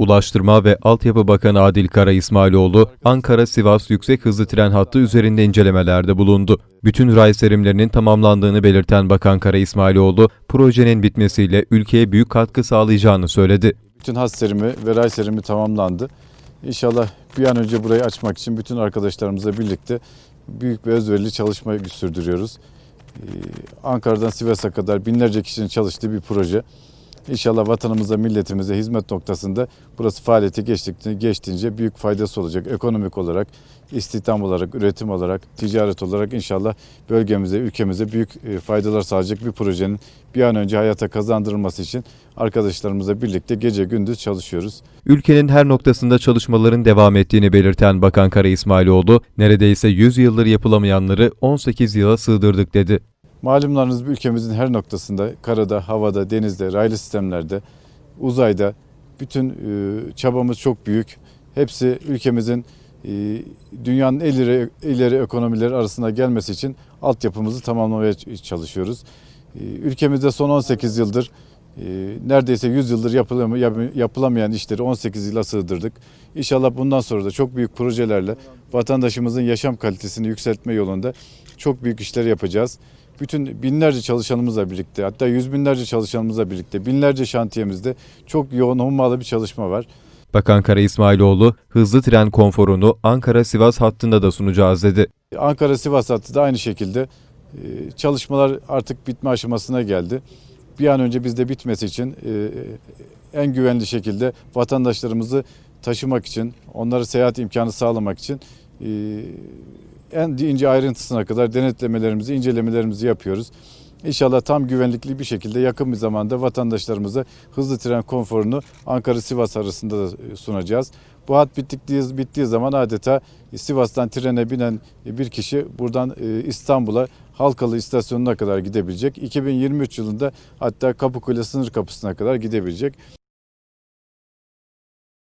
Ulaştırma ve Altyapı Bakanı Adil Kara İsmailoğlu, Ankara-Sivas yüksek hızlı tren hattı üzerinde incelemelerde bulundu. Bütün ray serimlerinin tamamlandığını belirten Bakan Kara İsmailoğlu, projenin bitmesiyle ülkeye büyük katkı sağlayacağını söyledi. Bütün has serimi ve ray serimi tamamlandı. İnşallah bir an önce burayı açmak için bütün arkadaşlarımızla birlikte büyük ve özverili çalışma sürdürüyoruz. Ee, Ankara'dan Sivas'a kadar binlerce kişinin çalıştığı bir proje. İnşallah vatanımıza, milletimize hizmet noktasında burası faaliyete geçtikçe, geçtiğince büyük faydası olacak. Ekonomik olarak, istihdam olarak, üretim olarak, ticaret olarak inşallah bölgemize, ülkemize büyük e, faydalar sağlayacak bir projenin bir an önce hayata kazandırılması için arkadaşlarımızla birlikte gece gündüz çalışıyoruz. Ülkenin her noktasında çalışmaların devam ettiğini belirten Bakan Kara İsmailoğlu, neredeyse 100 yıldır yapılamayanları 18 yıla sığdırdık dedi. Malumlarınız ülkemizin her noktasında karada, havada, denizde, raylı sistemlerde, uzayda bütün e, çabamız çok büyük. Hepsi ülkemizin e, dünyanın ileri, ileri ekonomileri arasına gelmesi için altyapımızı tamamlamaya çalışıyoruz. E, Ülkemizde son 18 yıldır neredeyse 100 yıldır yapılam- yap- yapılamayan işleri 18 yıla sığdırdık. İnşallah bundan sonra da çok büyük projelerle vatandaşımızın yaşam kalitesini yükseltme yolunda çok büyük işler yapacağız bütün binlerce çalışanımızla birlikte hatta yüz binlerce çalışanımızla birlikte binlerce şantiyemizde çok yoğun hummalı bir çalışma var. Bakan Kara İsmailoğlu, hızlı tren konforunu Ankara-Sivas hattında da sunacağız dedi. Ankara-Sivas hattı da aynı şekilde e, çalışmalar artık bitme aşamasına geldi. Bir an önce bizde bitmesi için e, en güvenli şekilde vatandaşlarımızı taşımak için, onlara seyahat imkanı sağlamak için e, en ince ayrıntısına kadar denetlemelerimizi, incelemelerimizi yapıyoruz. İnşallah tam güvenlikli bir şekilde yakın bir zamanda vatandaşlarımıza hızlı tren konforunu Ankara-Sivas arasında da e, sunacağız. Bu hat bittikliği, bittiği zaman adeta Sivas'tan trene binen bir kişi buradan e, İstanbul'a Halkalı istasyonuna kadar gidebilecek. 2023 yılında hatta Kapıkule sınır kapısına kadar gidebilecek.